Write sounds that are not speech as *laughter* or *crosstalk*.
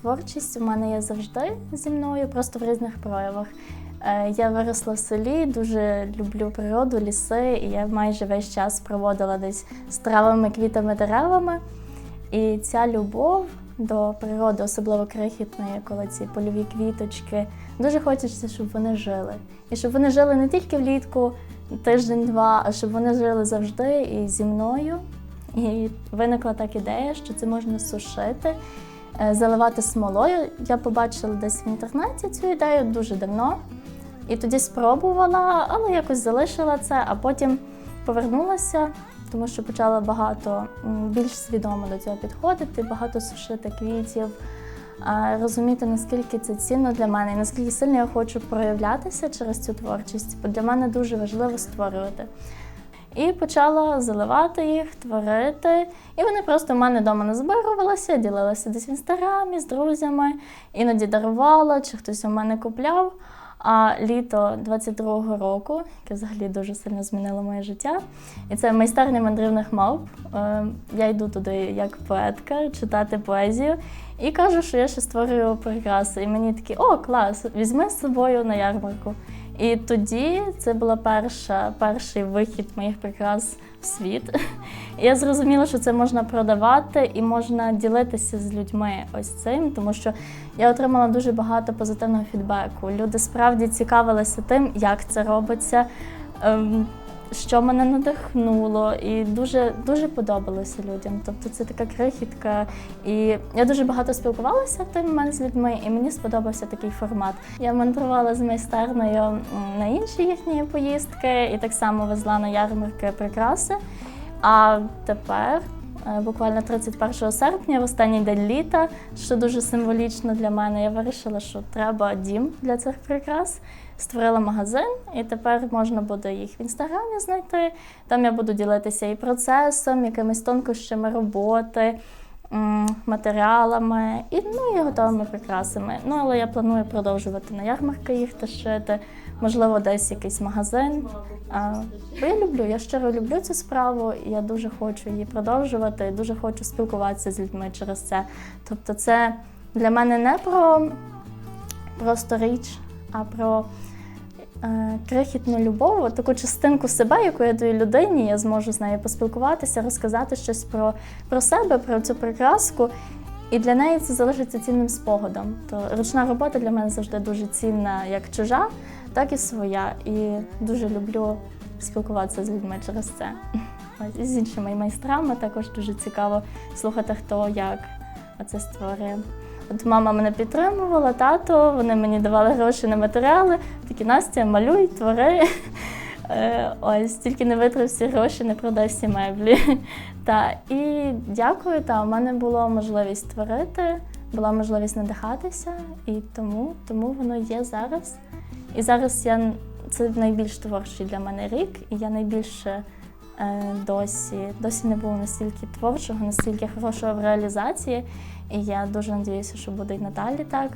Творчість у мене є завжди зі мною, просто в різних проявах. Е, Я виросла в селі, дуже люблю природу, ліси, і я майже весь час проводила десь з травами, квітами, деревами. І ця любов до природи, особливо крихітної, коли ці польові квіточки, дуже хочеться, щоб вони жили. І щоб вони жили не тільки влітку, тиждень-два, а щоб вони жили завжди і зі мною. І виникла так ідея, що це можна сушити, заливати смолою. Я побачила десь в інтернеті цю ідею дуже давно. І тоді спробувала, але якось залишила це, а потім повернулася, тому що почала багато більш свідомо до цього підходити, багато сушити квітів, розуміти, наскільки це цінно для мене і наскільки сильно я хочу проявлятися через цю творчість, бо для мене дуже важливо створювати. І почала заливати їх, творити. І вони просто в мене вдома назбирувалися, ділилися десь в інстаграмі з друзями, іноді дарувала, чи хтось у мене купляв. А літо 22-го року, яке взагалі дуже сильно змінило моє життя, і це майстерня мандрівних мавп. Е, Я йду туди як поетка читати поезію і кажу, що я ще створюю прикраси. І мені такі, о, клас, візьми з собою на ярмарку. І тоді це була перша, перший вихід моїх прикрас в світ. Я зрозуміла, що це можна продавати і можна ділитися з людьми ось цим, тому що я отримала дуже багато позитивного фідбеку. Люди справді цікавилися тим, як це робиться, ем, що мене надихнуло, і дуже дуже подобалося людям. Тобто це така крихітка. І я дуже багато спілкувалася в той момент з людьми, і мені сподобався такий формат. Я мандрувала з майстерною на інші їхні поїздки, і так само везла на ярмарки прикраси. А тепер, буквально 31 серпня, в останній день літа, що дуже символічно для мене, я вирішила, що треба дім для цих прикрас. Створила магазин, і тепер можна буде їх в інстаграмі знайти. Там я буду ділитися і процесом, якимись тонкощами роботи, матеріалами і, ну, і готовими прикрасами. Ну, але я планую продовжувати на ярмарки їх тащити, можливо, десь якийсь магазин. Бо я люблю, я щиро люблю цю справу, і я дуже хочу її продовжувати, і дуже хочу спілкуватися з людьми через це. Тобто, це для мене не про просто річ, а про крихітну любов, таку частинку себе, яку я даю людині, я зможу з нею поспілкуватися, розказати щось про, про себе, про цю прикраску. І для неї це залишиться цінним спогадом. То ручна робота для мене завжди дуже цінна, як чужа, так і своя. І дуже люблю спілкуватися з людьми через це. І з іншими майстрами також дуже цікаво слухати, хто як оце створює. От мама мене підтримувала, тато, вони мені давали гроші на матеріали. Такі Настя, малюй, твори. *laughs* Е, Ось, тільки не витрав всі гроші, не продай всі меблі. *laughs* Та, і дякую, та у мене була можливість творити, була можливість надихатися, і тому, тому воно є зараз. І зараз я це найбільш творчий для мене рік, і я найбільше досі, досі не було настільки творчого, настільки хорошого в реалізації. І я дуже сподіваюся, що буде і надалі так.